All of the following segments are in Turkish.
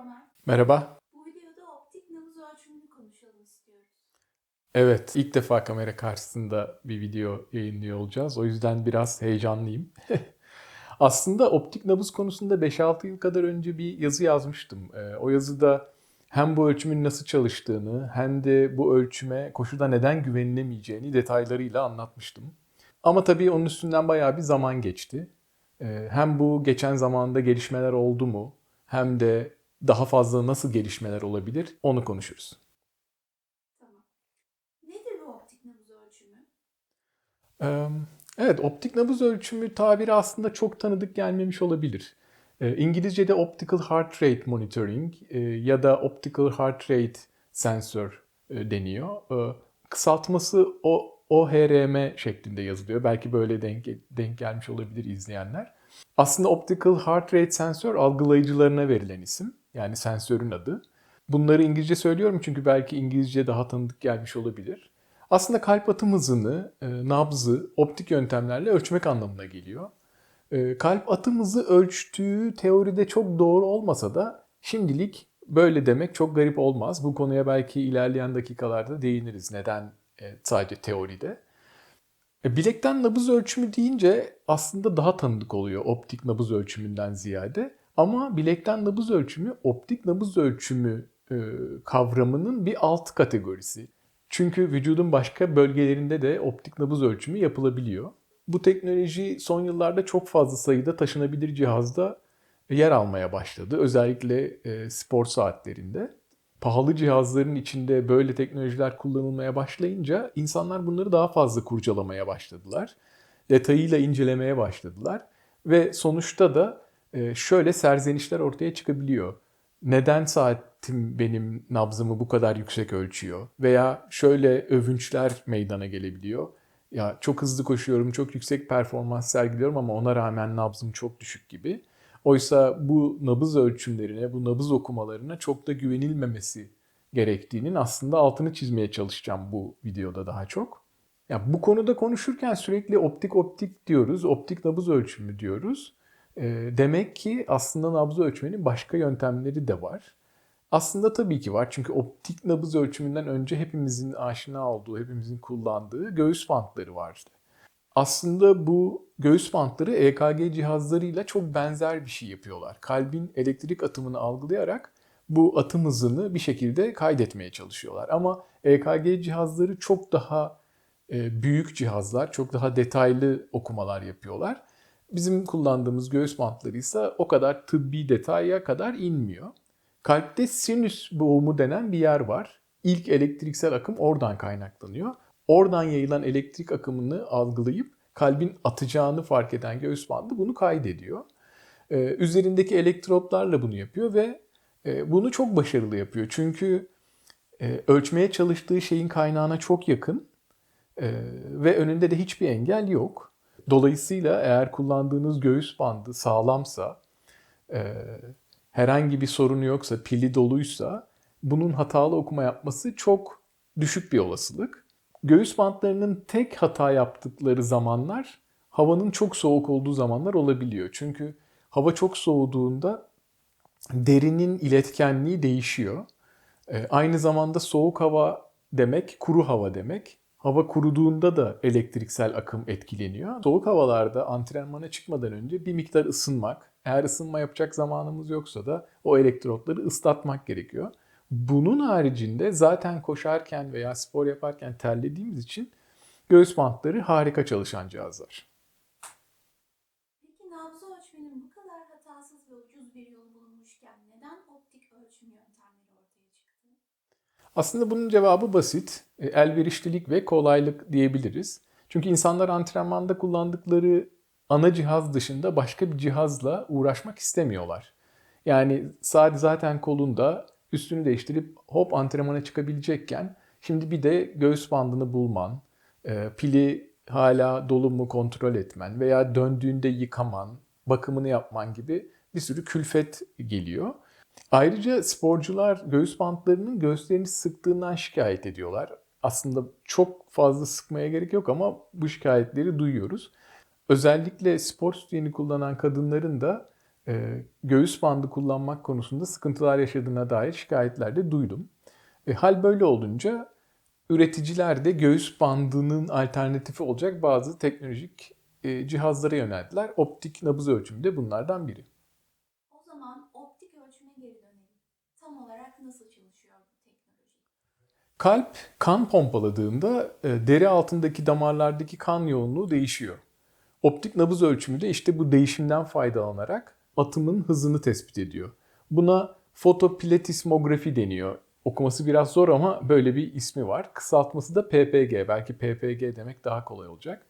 Ömer. Merhaba. Bu videoda optik nabız ölçümünü konuşalım istiyoruz. Evet, ilk defa kamera karşısında bir video yayınlıyor olacağız. O yüzden biraz heyecanlıyım. Aslında optik nabız konusunda 5-6 yıl kadar önce bir yazı yazmıştım. Ee, O yazıda hem bu ölçümün nasıl çalıştığını hem de bu ölçüme koşuda neden güvenilemeyeceğini detaylarıyla anlatmıştım. Ama tabii onun üstünden bayağı bir zaman geçti. Ee, Hem bu geçen zamanda gelişmeler oldu mu hem de daha fazla nasıl gelişmeler olabilir onu konuşuruz. Tamam. Nedir bu optik nabız ölçümü? Evet, optik nabız ölçümü tabiri aslında çok tanıdık gelmemiş olabilir. Eee, İngilizce'de Optical Heart Rate Monitoring eee, ya da Optical Heart Rate Sensor eee, deniyor. Eee, Kısaltması o OHRM şeklinde yazılıyor. Belki böyle denk, denk gelmiş olabilir izleyenler. Aslında Optical Heart Rate Sensor algılayıcılarına verilen isim. Yani sensörün adı. Bunları İngilizce söylüyorum çünkü belki İngilizce daha tanıdık gelmiş olabilir. Aslında kalp atım hızını, e, nabzı optik yöntemlerle ölçmek anlamına geliyor. E, Kalp atım hızı ölçtüğü teoride çok doğru olmasa da şimdilik böyle demek çok garip olmaz. Bu konuya belki ilerleyen dakikalarda değiniriz. Neden e, sadece teoride? Bilekten nabız ölçümü deyince aslında daha tanıdık oluyor optik nabız ölçümünden ziyade. Ama bilekten nabız ölçümü optik nabız ölçümü e, kavramının bir alt kategorisi. Çünkü vücudun başka bölgelerinde de optik nabız ölçümü yapılabiliyor. Bu teknoloji son yıllarda çok fazla sayıda taşınabilir cihazda yer almaya başladı. Özellikle e, spor saatlerinde. Pahalı cihazların içinde böyle teknolojiler kullanılmaya başlayınca insanlar bunları daha fazla kurcalamaya başladılar. Detayıyla incelemeye başladılar. Ve sonuçta da şöyle serzenişler ortaya çıkabiliyor. Neden saatim benim nabzımı bu kadar yüksek ölçüyor? Veya şöyle övünçler meydana gelebiliyor. Ya çok hızlı koşuyorum, çok yüksek performans sergiliyorum ama ona rağmen nabzım çok düşük gibi. Oysa bu nabız ölçümlerine, bu nabız okumalarına çok da güvenilmemesi gerektiğinin aslında altını çizmeye çalışacağım bu videoda daha çok. Ya bu konuda konuşurken sürekli optik optik diyoruz, optik nabız ölçümü diyoruz. E, demek ki aslında nabız ölçmenin başka yöntemleri de var. Aslında tabii ki var çünkü optik nabız ölçümünden önce hepimizin aşina olduğu, hepimizin kullandığı göğüs bantları vardı. Aslında bu göğüs bantları EKG cihazlarıyla çok benzer bir şey yapıyorlar. Kalbin elektrik atımını algılayarak bu atım hızını bir şekilde kaydetmeye çalışıyorlar. Ama EKG cihazları çok daha e, büyük cihazlar, çok daha detaylı okumalar yapıyorlar. Bizim kullandığımız göğüs bantları o kadar tıbbi detaya kadar inmiyor. Kalpte sinüs boğumu denen bir yer var. İlk elektriksel akım oradan kaynaklanıyor. Oradan yayılan elektrik akımını algılayıp kalbin atacağını fark eden göğüs bandı bunu kaydediyor. Ee, üzerindeki elektrotlarla bunu yapıyor ve e, bunu çok başarılı yapıyor. Çünkü e, ölçmeye çalıştığı şeyin kaynağına çok yakın e, ve önünde de hiçbir engel yok. Dolayısıyla eğer kullandığınız göğüs bandı sağlamsa, e, herhangi bir sorunu yoksa, pili doluysa bunun hatalı okuma yapması çok düşük bir olasılık. Göğüs bantlarının tek hata yaptıkları zamanlar havanın çok soğuk olduğu zamanlar olabiliyor. Çünkü hava çok soğuduğunda derinin iletkenliği değişiyor. E, aynı zamanda soğuk hava demek kuru hava demek. Hava kuruduğunda da elektriksel akım etkileniyor. Soğuk havalarda antrenmana çıkmadan önce bir miktar ısınmak, eğer ısınma yapacak zamanımız yoksa da o elektrotları ıslatmak gerekiyor. Bunun haricinde zaten koşarken veya spor yaparken terlediğimiz için göğüs bantları harika çalışan cihazlar. Peki nabzı ölçmenin bu kadar hatasız ve ucuz bir yolu bulunmuşken neden optik ölçüm yöntemleri ortaya çıktı? Aslında bunun cevabı basit. E, Elverişlilik ve kolaylık diyebiliriz. Çünkü insanlar antrenmanda kullandıkları ana cihaz dışında başka bir cihazla uğraşmak istemiyorlar. Yani saat zaten kolunda üstünü değiştirip hop antrenmana çıkabilecekken şimdi bir de göğüs bandını bulman, e, pili hala dolu mu kontrol etmen veya döndüğünde yıkaman, bakımını yapman gibi bir sürü külfet geliyor. Ayrıca sporcular göğüs bantlarının göğüslerini sıktığından şikayet ediyorlar. Aslında çok fazla sıkmaya gerek yok ama bu şikayetleri duyuyoruz. Özellikle spor sütyeni kullanan kadınların da e, göğüs bandı kullanmak konusunda sıkıntılar yaşadığına dair şikayetler de duydum. E, hal böyle olunca üreticiler de göğüs bandının alternatifi olacak bazı teknolojik e, cihazlara yöneldiler. Optik nabız ölçümü de bunlardan biri. O zaman optik ölçüme geri dönelim. Tam olarak nasıl çalışıyor bu teknoloji? Kalp kan pompaladığında e, deri altındaki damarlardaki kan yoğunluğu değişiyor. Optik nabız ölçümü de işte bu değişimden faydalanarak atımın hızını tespit ediyor. Buna fotoplatismografi deniyor. Okuması biraz zor ama böyle bir ismi var. Kısaltması da PPG. Belki PPG demek daha kolay olacak.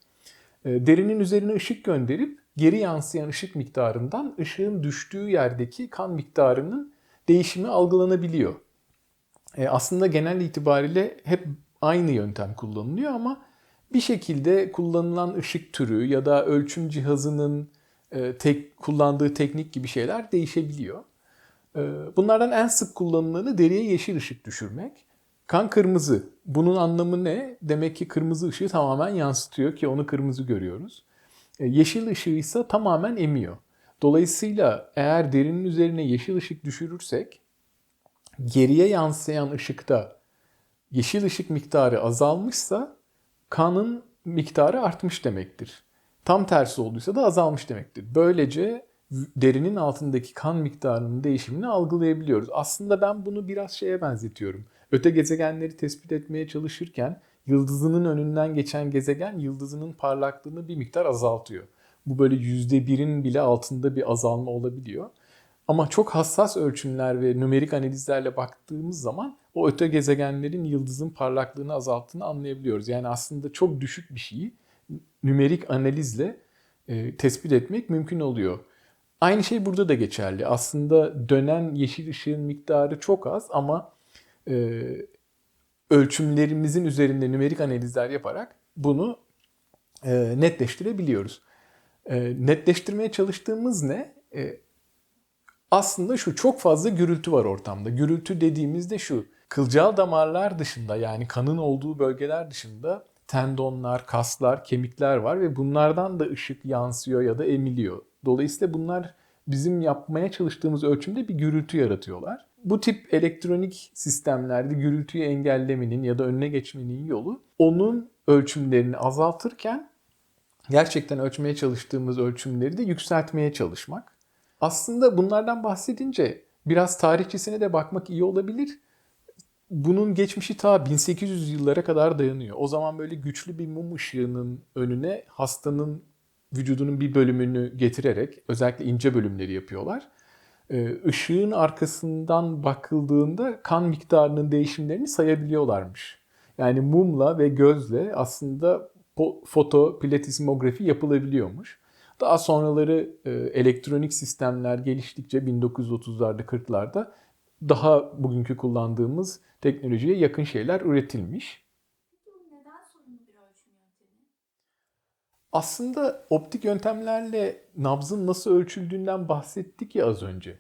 E, Derinin üzerine ışık gönderip geri yansıyan ışık miktarından ışığın düştüğü yerdeki kan miktarının değişimi algılanabiliyor. E, aslında genel itibariyle hep aynı yöntem kullanılıyor ama bir şekilde kullanılan ışık türü ya da ölçüm cihazının e, tek kullandığı teknik gibi şeyler değişebiliyor. E, bunlardan en sık kullanılanı deriye yeşil ışık düşürmek. Kan kırmızı. Bunun anlamı ne? Demek ki kırmızı ışığı tamamen yansıtıyor ki onu kırmızı görüyoruz. E, yeşil ışığı ise tamamen emiyor. Dolayısıyla eğer derinin üzerine yeşil ışık düşürürsek geriye yansıyan ışıkta yeşil ışık miktarı azalmışsa kanın miktarı artmış demektir. Tam tersi olduysa da azalmış demektir. Böylece derinin altındaki kan miktarının değişimini algılayabiliyoruz. Aslında ben bunu biraz şeye benzetiyorum. Öte gezegenleri tespit etmeye çalışırken yıldızının önünden geçen gezegen yıldızının parlaklığını bir miktar azaltıyor. Bu böyle yüzde birin bile altında bir azalma olabiliyor. Ama çok hassas ölçümler ve nümerik analizlerle baktığımız zaman o öte gezegenlerin yıldızın parlaklığını azalttığını anlayabiliyoruz. Yani aslında çok düşük bir şeyi nümerik analizle e, tespit etmek mümkün oluyor. Aynı şey burada da geçerli. Aslında dönen yeşil ışığın miktarı çok az ama e, ölçümlerimizin üzerinde nümerik analizler yaparak bunu e, netleştirebiliyoruz. E, netleştirmeye çalıştığımız ne? E, aslında şu çok fazla gürültü var ortamda. Gürültü dediğimizde şu kılcal damarlar dışında yani kanın olduğu bölgeler dışında tendonlar, kaslar, kemikler var ve bunlardan da ışık yansıyor ya da emiliyor. Dolayısıyla bunlar bizim yapmaya çalıştığımız ölçümde bir gürültü yaratıyorlar. Bu tip elektronik sistemlerde gürültüyü engellemenin ya da önüne geçmenin yolu onun ölçümlerini azaltırken gerçekten ölçmeye çalıştığımız ölçümleri de yükseltmeye çalışmak. Aslında bunlardan bahsedince biraz tarihçesine de bakmak iyi olabilir. Bunun geçmişi ta 1800 yıllara kadar dayanıyor. O zaman böyle güçlü bir mum ışığının önüne hastanın vücudunun bir bölümünü getirerek özellikle ince bölümleri yapıyorlar. Işığın arkasından bakıldığında kan miktarının değişimlerini sayabiliyorlarmış. Yani mumla ve gözle aslında fotoplatismografi yapılabiliyormuş. Daha sonraları e, elektronik sistemler geliştikçe 1930'larda 40'larda daha bugünkü kullandığımız teknolojiye yakın şeyler üretilmiş. Aslında optik yöntemlerle nabzın nasıl ölçüldüğünden bahsettik ya az önce.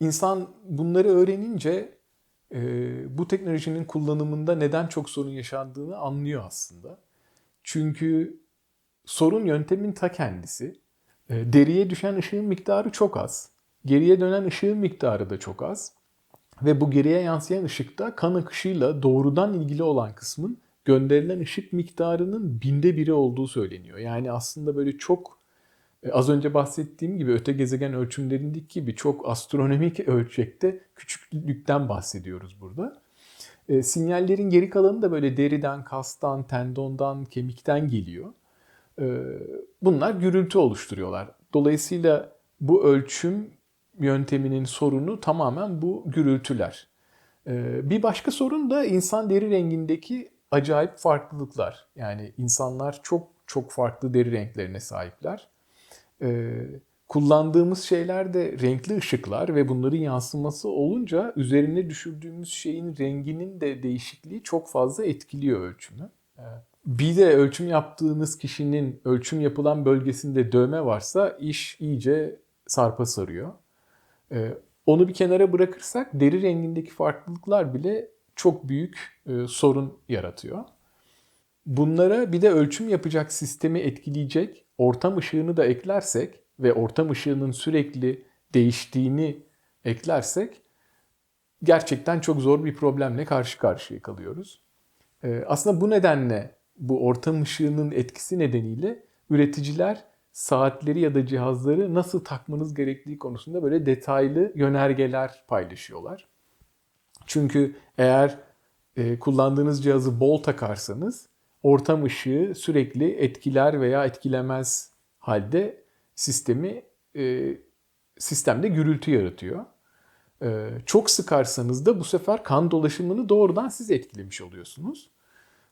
İnsan bunları öğrenince e, bu teknolojinin kullanımında neden çok sorun yaşandığını anlıyor aslında. Çünkü sorun yöntemin ta kendisi. E, deriye düşen ışığın miktarı çok az. Geriye dönen ışığın miktarı da çok az. Ve bu geriye yansıyan ışıkta kan akışıyla doğrudan ilgili olan kısmın gönderilen ışık miktarının binde biri olduğu söyleniyor. Yani aslında böyle çok e, az önce bahsettiğim gibi öte gezegen ölçümlerindeki gibi çok astronomik ölçekte küçüklükten bahsediyoruz burada. E, sinyallerin geri kalanı da böyle deriden, kastan, tendondan, kemikten geliyor. E, bunlar gürültü oluşturuyorlar. Dolayısıyla bu ölçüm yönteminin sorunu tamamen bu gürültüler. E, bir başka sorun da insan deri rengindeki acayip farklılıklar. Yani insanlar çok çok farklı deri renklerine sahipler. E, kullandığımız şeyler de renkli ışıklar ve bunların yansıması olunca üzerine düşürdüğümüz şeyin renginin de değişikliği çok fazla etkiliyor ölçümü. Bir de ölçüm yaptığınız kişinin ölçüm yapılan bölgesinde dövme varsa iş iyice sarpa sarıyor. Onu bir kenara bırakırsak deri rengindeki farklılıklar bile çok büyük sorun yaratıyor. Bunlara bir de ölçüm yapacak sistemi etkileyecek ortam ışığını da eklersek ve ortam ışığının sürekli değiştiğini eklersek gerçekten çok zor bir problemle karşı karşıya kalıyoruz. Ee, aslında bu nedenle bu ortam ışığının etkisi nedeniyle üreticiler saatleri ya da cihazları nasıl takmanız gerektiği konusunda böyle detaylı yönergeler paylaşıyorlar. Çünkü eğer e, kullandığınız cihazı bol takarsanız ortam ışığı sürekli etkiler veya etkilemez halde sistemi e, sistemde gürültü yaratıyor. E, çok sıkarsanız da bu sefer kan dolaşımını doğrudan siz etkilemiş oluyorsunuz.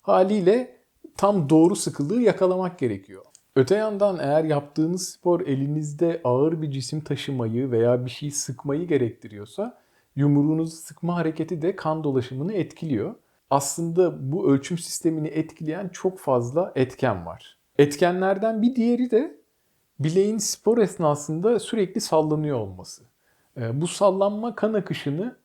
Haliyle tam doğru sıkılığı yakalamak gerekiyor. Öte yandan eğer yaptığınız spor elinizde ağır bir cisim taşımayı veya bir şey sıkmayı gerektiriyorsa yumruğunuzu sıkma hareketi de kan dolaşımını etkiliyor. Aslında bu ölçüm sistemini etkileyen çok fazla etken var. Etkenlerden bir diğeri de bileğin spor esnasında sürekli sallanıyor olması. Ee, Bu sallanma kan akışını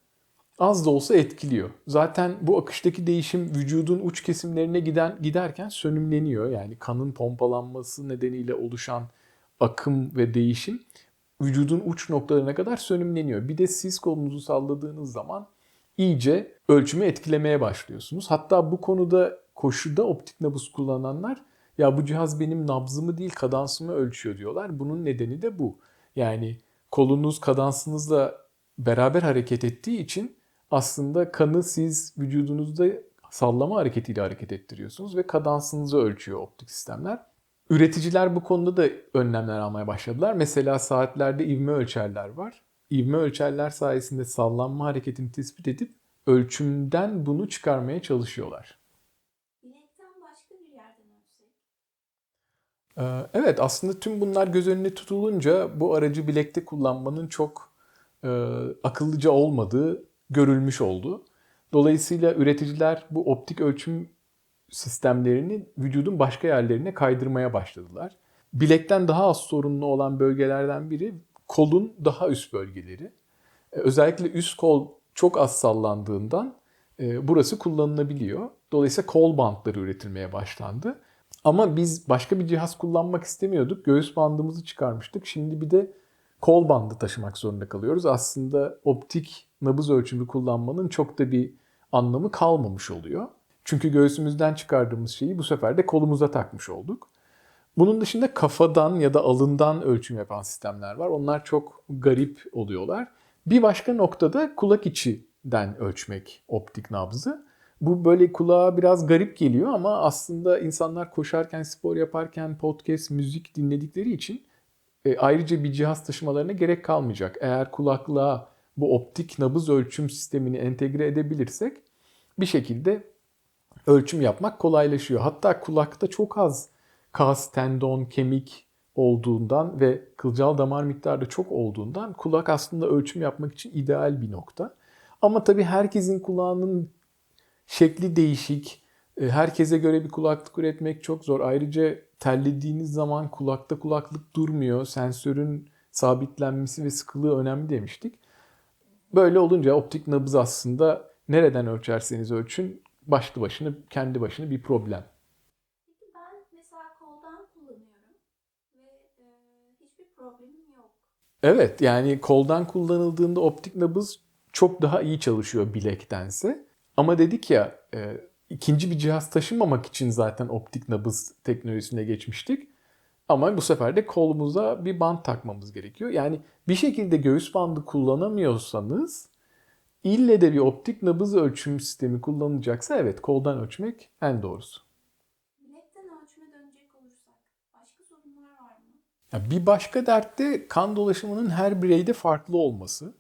az da olsa etkiliyor. Zaten bu akıştaki değişim vücudun uç kesimlerine giden giderken sönümleniyor. Yani kanın pompalanması nedeniyle oluşan akım ve değişim vücudun uç noktalarına kadar sönümleniyor. Bir de siz kolunuzu salladığınız zaman iyice ölçümü etkilemeye başlıyorsunuz. Hatta bu konuda koşuda optik nabız kullananlar ya bu cihaz benim nabzımı değil kadansımı ölçüyor diyorlar. Bunun nedeni de bu. Yani kolunuz kadansınızla beraber hareket ettiği için aslında kanı siz vücudunuzda sallama hareketiyle hareket ettiriyorsunuz ve kadansınızı ölçüyor optik sistemler. Üreticiler bu konuda da önlemler almaya başladılar. Mesela saatlerde ivme ölçerler var. İvme ölçerler sayesinde sallanma hareketini tespit edip ölçümden bunu çıkarmaya çalışıyorlar. Bilekten başka bir yerden ölçsek. Ee, Evet aslında tüm bunlar göz önüne tutulunca bu aracı bilekte kullanmanın çok e, akıllıca olmadığı görülmüş oldu. Dolayısıyla üreticiler bu optik ölçüm sistemlerini vücudun başka yerlerine kaydırmaya başladılar. Bilekten daha az sorunlu olan bölgelerden biri kolun daha üst bölgeleri. E, Özellikle üst kol çok az sallandığından e, burası kullanılabiliyor. Dolayısıyla kol bantları üretilmeye başlandı. Ama biz başka bir cihaz kullanmak istemiyorduk. Göğüs bandımızı çıkarmıştık. Şimdi bir de kol bandı taşımak zorunda kalıyoruz. Aslında optik nabız ölçümü kullanmanın çok da bir anlamı kalmamış oluyor. Çünkü göğsümüzden çıkardığımız şeyi bu sefer de kolumuza takmış olduk. Bunun dışında kafadan ya da alından ölçüm yapan sistemler var. Onlar çok garip oluyorlar. Bir başka noktada kulak içinden ölçmek optik nabzı. Bu böyle kulağa biraz garip geliyor ama aslında insanlar koşarken, spor yaparken, podcast, müzik dinledikleri için e, ayrıca bir cihaz taşımalarına gerek kalmayacak. Eğer kulaklığa bu optik nabız ölçüm sistemini entegre edebilirsek bir şekilde ölçüm yapmak kolaylaşıyor. Hatta kulakta çok az kas, tendon, kemik olduğundan ve kılcal damar miktarı da çok olduğundan kulak aslında ölçüm yapmak için ideal bir nokta. Ama tabii herkesin kulağının şekli değişik. E, Herkese göre bir kulaklık üretmek çok zor. Ayrıca terlediğiniz zaman kulakta kulaklık durmuyor. Sensörün sabitlenmesi ve sıkılığı önemli demiştik. Böyle olunca optik nabız aslında nereden ölçerseniz ölçün başlı başına kendi başına bir problem. Peki ben mesela koldan kullanıyorum ve e, hiçbir problemim yok. Evet yani koldan kullanıldığında optik nabız çok daha iyi çalışıyor bilektense. Ama dedik ya e, ikinci bir cihaz taşımamak için zaten optik nabız teknolojisine geçmiştik. Ama bu sefer de kolumuza bir bant takmamız gerekiyor. Yani bir şekilde göğüs bandı kullanamıyorsanız ille de bir optik nabız ölçüm sistemi kullanılacaksa evet koldan ölçmek en doğrusu. Bilekten ölçüme dönecek olursak başka sorunlar var mı? Ya bir başka dert de kan dolaşımının her bireyde farklı olması.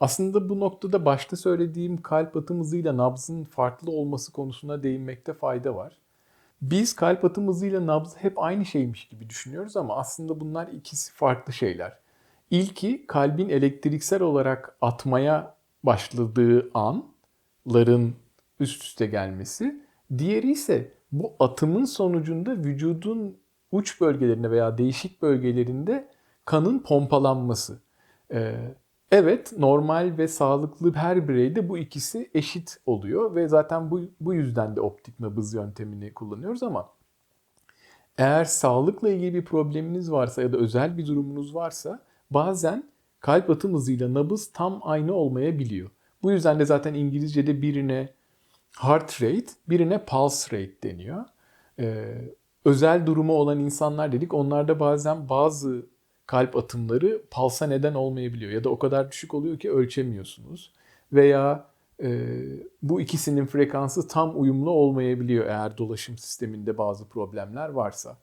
Aslında bu noktada başta söylediğim kalp atım hızıyla nabzın farklı olması konusuna değinmekte fayda var. Biz kalp atım hızıyla nabzı hep aynı şeymiş gibi düşünüyoruz ama aslında bunlar ikisi farklı şeyler. İlki kalbin elektriksel olarak atmaya başladığı anların üst üste gelmesi. Diğeri ise bu atımın sonucunda vücudun uç bölgelerinde veya değişik bölgelerinde kanın pompalanması. Ee, evet normal ve sağlıklı her bireyde bu ikisi eşit oluyor ve zaten bu, bu yüzden de optik nabız yöntemini kullanıyoruz ama Eğer sağlıkla ilgili bir probleminiz varsa ya da özel bir durumunuz varsa bazen kalp atım hızıyla nabız tam aynı olmayabiliyor. Bu yüzden de zaten İngilizce'de birine heart rate, birine pulse rate deniyor. Ee, özel durumu olan insanlar dedik. Onlarda bazen bazı kalp atımları pulsa neden olmayabiliyor. Ya da o kadar düşük oluyor ki ölçemiyorsunuz. Veya e, bu ikisinin frekansı tam uyumlu olmayabiliyor eğer dolaşım sisteminde bazı problemler varsa.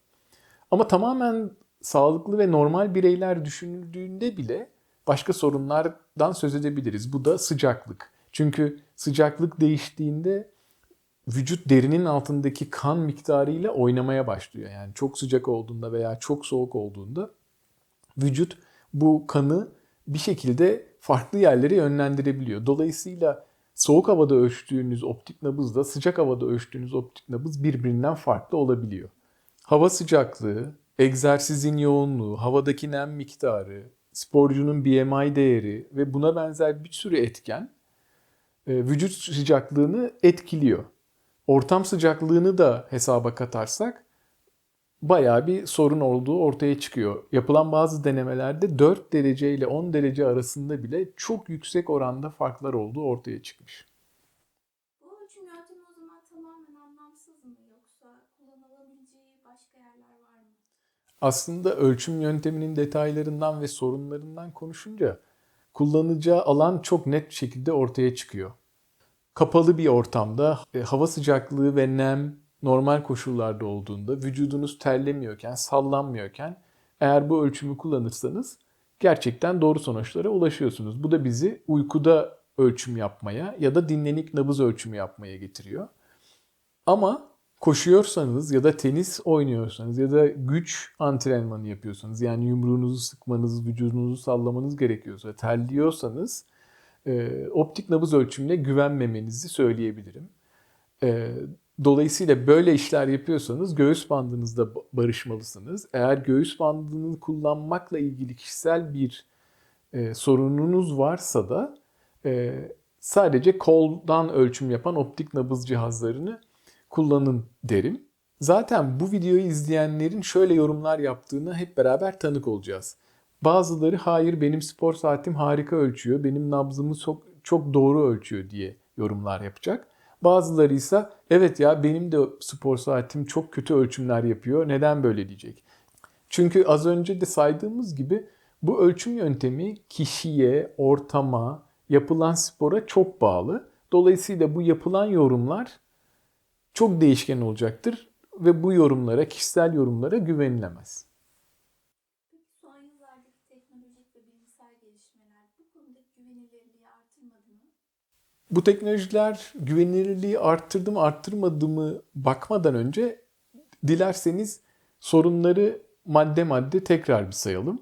Ama tamamen sağlıklı ve normal bireyler düşünüldüğünde bile başka sorunlardan söz edebiliriz. Bu da sıcaklık. Çünkü sıcaklık değiştiğinde vücut derinin altındaki kan miktarıyla oynamaya başlıyor. Yani çok sıcak olduğunda veya çok soğuk olduğunda vücut bu kanı bir şekilde farklı yerlere yönlendirebiliyor. Dolayısıyla soğuk havada ölçtüğünüz optik nabızla sıcak havada ölçtüğünüz optik nabız birbirinden farklı olabiliyor. Hava sıcaklığı, egzersizin yoğunluğu, havadaki nem miktarı, sporcunun BMI değeri ve buna benzer bir sürü etken e, vücut sıcaklığını etkiliyor. Ortam sıcaklığını da hesaba katarsak bayağı bir sorun olduğu ortaya çıkıyor. Yapılan bazı denemelerde 4 derece ile 10 derece arasında bile çok yüksek oranda farklar olduğu ortaya çıkmış. Bu ölçüm yöntemi o zaman tamamen anlamsız mı yoksa kullanılabileceği başka yerler var mı? Aslında ölçüm yönteminin detaylarından ve sorunlarından konuşunca kullanacağı alan çok net bir şekilde ortaya çıkıyor. Kapalı bir ortamda e, hava sıcaklığı ve nem normal koşullarda olduğunda vücudunuz terlemiyorken, sallanmıyorken eğer bu ölçümü kullanırsanız gerçekten doğru sonuçlara ulaşıyorsunuz. Bu da bizi uykuda ölçüm yapmaya ya da dinlenik nabız ölçümü yapmaya getiriyor. Ama koşuyorsanız ya da tenis oynuyorsanız ya da güç antrenmanı yapıyorsanız yani yumruğunuzu sıkmanız, vücudunuzu sallamanız gerekiyorsa, terliyorsanız e, optik nabız ölçümüne güvenmemenizi söyleyebilirim. E, dolayısıyla böyle işler yapıyorsanız göğüs bandınızda barışmalısınız. Eğer göğüs bandını kullanmakla ilgili kişisel bir e, sorununuz varsa da e, sadece koldan ölçüm yapan optik nabız cihazlarını kullanın derim. Zaten bu videoyu izleyenlerin şöyle yorumlar yaptığını hep beraber tanık olacağız. Bazıları hayır benim spor saatim harika ölçüyor, benim nabzımı çok, çok doğru ölçüyor diye yorumlar yapacak. Bazıları ise evet ya benim de spor saatim çok kötü ölçümler yapıyor, neden böyle diyecek. Çünkü az önce de saydığımız gibi bu ölçüm yöntemi kişiye, ortama, yapılan spora çok bağlı. Dolayısıyla bu yapılan yorumlar çok değişken olacaktır ve bu yorumlara, kişisel yorumlara güvenilemez. Peki son yıllardaki teknolojik ve bilimsel gelişmeler bu konudaki güvenilirliği artırmadı mı? Bu teknolojiler güvenilirliği arttırdı mı arttırmadı mı bakmadan önce dilerseniz sorunları madde madde tekrar bir sayalım.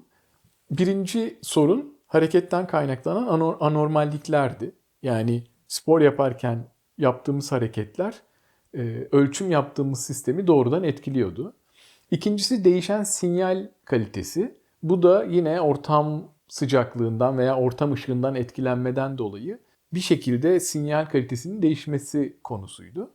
Birinci sorun hareketten kaynaklanan anor- anormalliklerdi. Yani spor yaparken yaptığımız hareketler e, ölçüm yaptığımız sistemi doğrudan etkiliyordu. İkincisi değişen sinyal kalitesi. Bu da yine ortam sıcaklığından veya ortam ışığından etkilenmeden dolayı bir şekilde sinyal kalitesinin değişmesi konusuydu.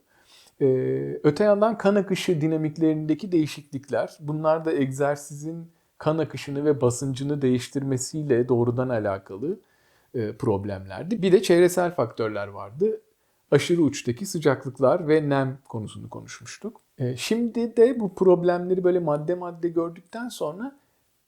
Ee, öte yandan kan akışı dinamiklerindeki değişiklikler, bunlar da egzersizin kan akışını ve basıncını değiştirmesiyle doğrudan alakalı e, problemlerdi. Bir de çevresel faktörler vardı. Aşırı uçtaki sıcaklıklar ve nem konusunu konuşmuştuk. E, şimdi de bu problemleri böyle madde madde gördükten sonra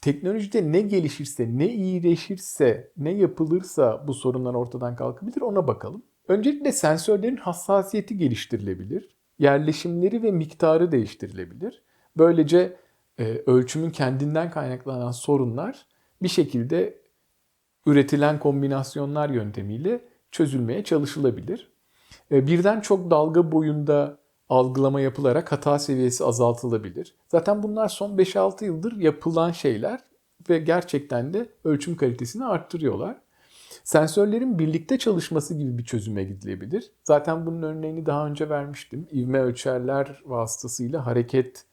teknolojide ne gelişirse, ne iyileşirse, ne yapılırsa bu sorunlar ortadan kalkabilir ona bakalım. Öncelikle sensörlerin hassasiyeti geliştirilebilir. Yerleşimleri ve miktarı değiştirilebilir. Böylece e, ölçümün kendinden kaynaklanan sorunlar bir şekilde üretilen kombinasyonlar yöntemiyle çözülmeye çalışılabilir. E, birden çok dalga boyunda algılama yapılarak hata seviyesi azaltılabilir. Zaten bunlar son 5-6 yıldır yapılan şeyler ve gerçekten de ölçüm kalitesini arttırıyorlar. Sensörlerin birlikte çalışması gibi bir çözüme gidilebilir. Zaten bunun örneğini daha önce vermiştim. İvme ölçerler vasıtasıyla hareket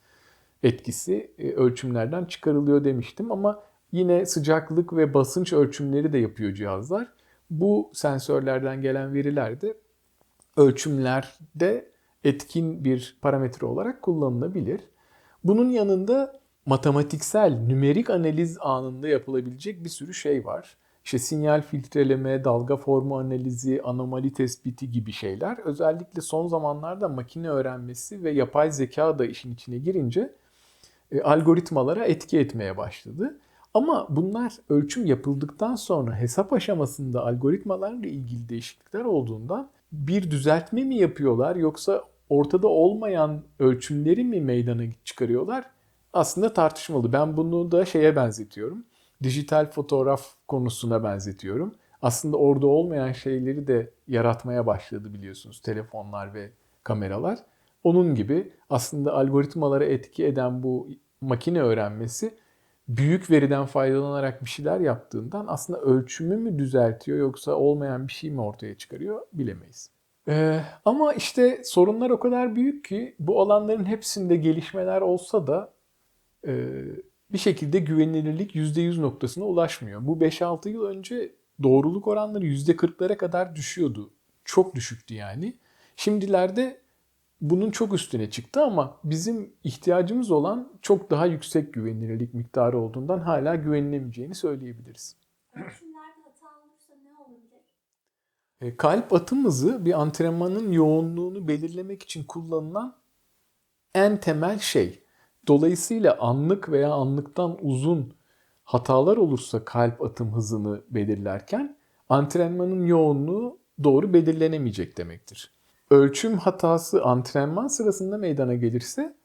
etkisi e, ölçümlerden çıkarılıyor demiştim ama yine sıcaklık ve basınç ölçümleri de yapıyor cihazlar. Bu sensörlerden gelen veriler de ölçümlerde etkin bir parametre olarak kullanılabilir. Bunun yanında matematiksel, nümerik analiz anında yapılabilecek bir sürü şey var. İşte sinyal filtreleme, dalga formu analizi, anomali tespiti gibi şeyler. Özellikle son zamanlarda makine öğrenmesi ve yapay zeka da işin içine girince e, algoritmalara etki etmeye başladı. Ama bunlar ölçüm yapıldıktan sonra hesap aşamasında algoritmalarla ilgili değişiklikler olduğundan bir düzeltme mi yapıyorlar yoksa ortada olmayan ölçümleri mi meydana çıkarıyorlar? Aslında tartışmalı. Ben bunu da şeye benzetiyorum. Dijital fotoğraf konusuna benzetiyorum. Aslında orada olmayan şeyleri de yaratmaya başladı biliyorsunuz telefonlar ve kameralar. Onun gibi aslında algoritmalara etki eden bu makine öğrenmesi büyük veriden faydalanarak bir şeyler yaptığından aslında ölçümü mü düzeltiyor yoksa olmayan bir şey mi ortaya çıkarıyor bilemeyiz. Ee, ama işte sorunlar o kadar büyük ki bu alanların hepsinde gelişmeler olsa da e, bir şekilde güvenilirlik %100 noktasına ulaşmıyor. Bu 5-6 yıl önce doğruluk oranları %40'lara kadar düşüyordu. Çok düşüktü yani. Şimdilerde bunun çok üstüne çıktı ama bizim ihtiyacımız olan çok daha yüksek güvenilirlik miktarı olduğundan hala güvenilemeyeceğini söyleyebiliriz. Ölçümlerde hata olursa ne olabilir? E, Kalp atım hızı bir antrenmanın yoğunluğunu belirlemek için kullanılan en temel şey. Dolayısıyla anlık veya anlıktan uzun hatalar olursa kalp atım hızını belirlerken antrenmanın yoğunluğu doğru belirlenemeyecek demektir. Ölçüm hatası antrenman sırasında meydana gelirse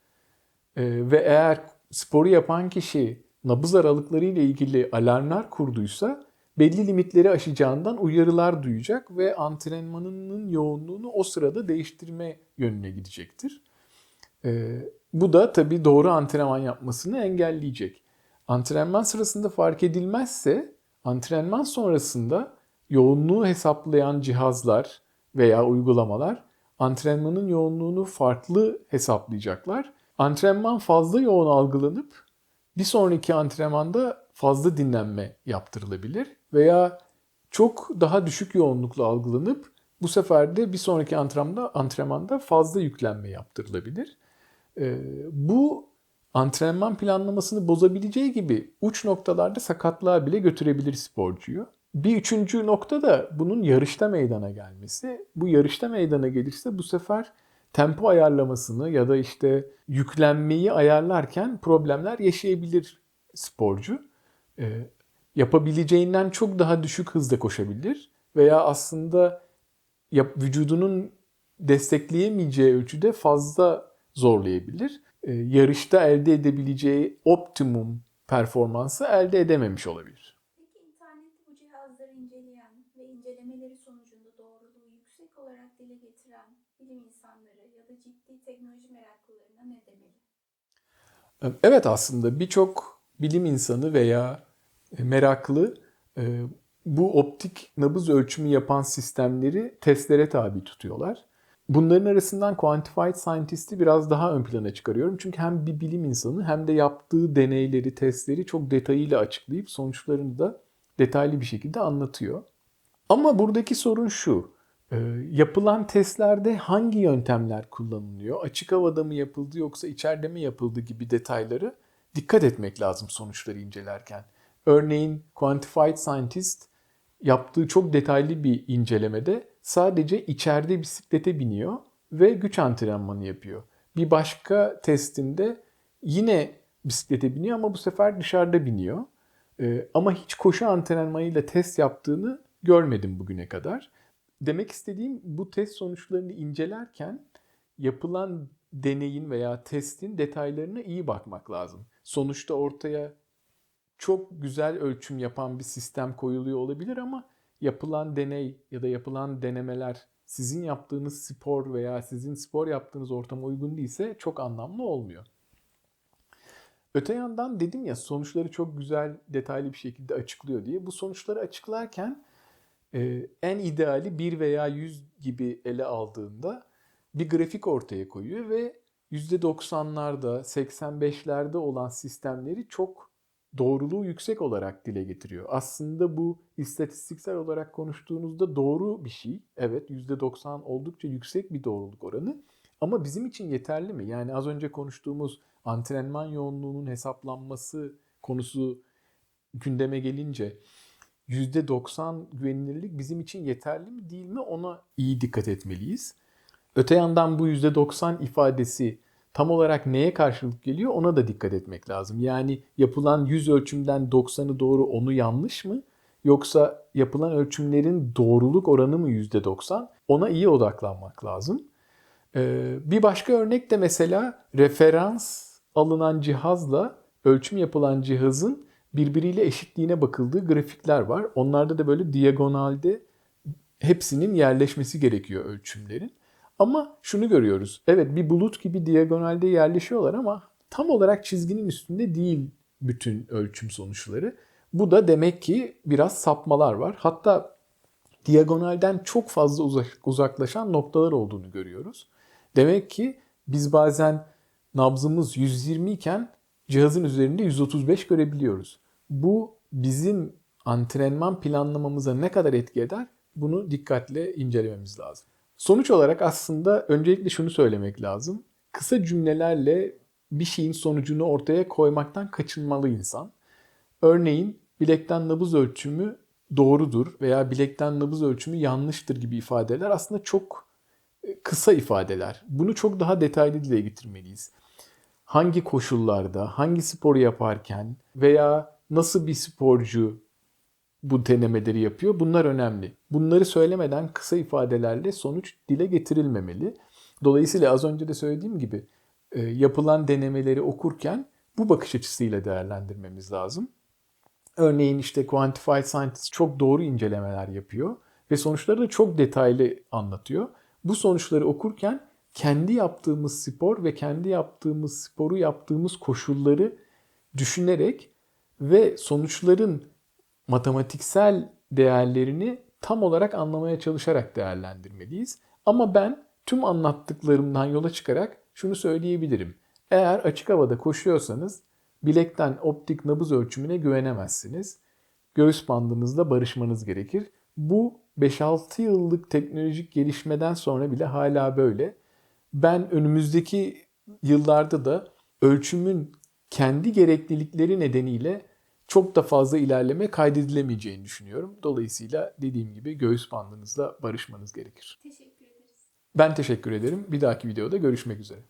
e, ve eğer sporu yapan kişi nabız aralıkları ile ilgili alarmlar kurduysa belli limitleri aşacağından uyarılar duyacak ve antrenmanının yoğunluğunu o sırada değiştirme yönüne gidecektir. Ee, bu da tabii doğru antrenman yapmasını engelleyecek. Antrenman sırasında fark edilmezse antrenman sonrasında yoğunluğu hesaplayan cihazlar veya uygulamalar antrenmanın yoğunluğunu farklı hesaplayacaklar. Antrenman fazla yoğun algılanıp bir sonraki antrenmanda fazla dinlenme yaptırılabilir veya çok daha düşük yoğunlukla algılanıp bu sefer de bir sonraki antrenmanda antrenmanda fazla yüklenme yaptırılabilir. Ee, bu antrenman planlamasını bozabileceği gibi uç noktalarda sakatlığa bile götürebilir sporcuyu. Bir üçüncü nokta da bunun yarışta meydana gelmesi. Bu yarışta meydana gelirse bu sefer tempo ayarlamasını ya da işte yüklenmeyi ayarlarken problemler yaşayabilir sporcu. Ee, yapabileceğinden çok daha düşük hızda koşabilir veya aslında yap, vücudunun destekleyemeyeceği ölçüde fazla zorlayabilir. Ee, yarışta elde edebileceği optimum performansı elde edememiş olabilir. Peki internette bu cihazları inceleyen ve incelemeleri sonucunda doğruluğu yüksek olarak dile getiren bilim insanları ya da ciddi teknoloji meraklılarına ne demeli? Evet aslında birçok bilim insanı veya e, meraklı e, bu optik nabız ölçümü yapan sistemleri testlere tabi tutuyorlar. Bunların arasından Quantified Scientist'i biraz daha ön plana çıkarıyorum. Çünkü hem bir bilim insanı hem de yaptığı deneyleri, testleri çok detayıyla açıklayıp sonuçlarını da detaylı bir şekilde anlatıyor. Ama buradaki sorun şu. E, Yapılan testlerde hangi yöntemler kullanılıyor? Açık havada mı yapıldı yoksa içeride mi yapıldı gibi detayları dikkat etmek lazım sonuçları incelerken. Örneğin Quantified Scientist yaptığı çok detaylı bir incelemede sadece içeride bisiklete biniyor ve güç antrenmanı yapıyor. Bir başka testinde yine bisiklete biniyor ama bu sefer dışarıda biniyor. Ee, ama hiç koşu antrenmanıyla test yaptığını görmedim bugüne kadar. Demek istediğim bu test sonuçlarını incelerken yapılan deneyin veya testin detaylarına iyi bakmak lazım. Sonuçta ortaya çok güzel ölçüm yapan bir sistem koyuluyor olabilir ama yapılan deney ya da yapılan denemeler sizin yaptığınız spor veya sizin spor yaptığınız ortama uygun değilse çok anlamlı olmuyor. Öte yandan dedim ya sonuçları çok güzel, detaylı bir şekilde açıklıyor diye. Bu sonuçları açıklarken e, en ideali 1 veya 100 gibi ele aldığında bir grafik ortaya koyuyor ve %90'larda, 85'lerde olan sistemleri çok doğruluğu yüksek olarak dile getiriyor. Aslında bu istatistiksel olarak konuştuğunuzda doğru bir şey. Evet %90 oldukça yüksek bir doğruluk oranı. Ama bizim için yeterli mi? Yani az önce konuştuğumuz antrenman yoğunluğunun hesaplanması konusu gündeme gelince %90 güvenilirlik bizim için yeterli mi değil mi ona iyi dikkat etmeliyiz. Öte yandan bu %90 ifadesi tam olarak neye karşılık geliyor ona da dikkat etmek lazım. Yani yapılan 100 ölçümden 90'ı doğru onu yanlış mı? Yoksa yapılan ölçümlerin doğruluk oranı mı %90? Ona iyi odaklanmak lazım. Ee, bir başka örnek de mesela referans alınan cihazla ölçüm yapılan cihazın birbiriyle eşitliğine bakıldığı grafikler var. Onlarda da böyle diagonalde hepsinin yerleşmesi gerekiyor ölçümlerin. Ama şunu görüyoruz. Evet bir bulut gibi diagonalde yerleşiyorlar ama tam olarak çizginin üstünde değil bütün ölçüm sonuçları. Bu da demek ki biraz sapmalar var. Hatta diagonalden çok fazla uzak- uzaklaşan noktalar olduğunu görüyoruz. Demek ki biz bazen nabzımız 120 iken cihazın üzerinde 135 görebiliyoruz. Bu bizim antrenman planlamamıza ne kadar etki eder? Bunu dikkatle incelememiz lazım. Sonuç olarak aslında öncelikle şunu söylemek lazım. Kısa cümlelerle bir şeyin sonucunu ortaya koymaktan kaçınmalı insan. Örneğin bilekten nabız ölçümü doğrudur veya bilekten nabız ölçümü yanlıştır gibi ifadeler aslında çok e, kısa ifadeler. Bunu çok daha detaylı dile getirmeliyiz. Hangi koşullarda, hangi sporu yaparken veya nasıl bir sporcu bu denemeleri yapıyor bunlar önemli. Bunları söylemeden kısa ifadelerle sonuç dile getirilmemeli. Dolayısıyla az önce de söylediğim gibi e, yapılan denemeleri okurken bu bakış açısıyla değerlendirmemiz lazım. Örneğin işte Quantified Scientist çok doğru incelemeler yapıyor ve sonuçları da çok detaylı anlatıyor. Bu sonuçları okurken kendi yaptığımız spor ve kendi yaptığımız sporu yaptığımız koşulları düşünerek ve sonuçların matematiksel değerlerini tam olarak anlamaya çalışarak değerlendirmeliyiz. Ama ben tüm anlattıklarımdan yola çıkarak şunu söyleyebilirim. Eğer açık havada koşuyorsanız bilekten optik nabız ölçümüne güvenemezsiniz. Göğüs bandınızla barışmanız gerekir. Bu 5-6 yıllık teknolojik gelişmeden sonra bile hala böyle. Ben önümüzdeki yıllarda da ölçümün kendi gereklilikleri nedeniyle çok da fazla ilerleme kaydedilemeyeceğini düşünüyorum. Dolayısıyla dediğim gibi göğüs bandınızla barışmanız gerekir. Teşekkür ederiz. Ben teşekkür ederim. Bir dahaki videoda görüşmek üzere.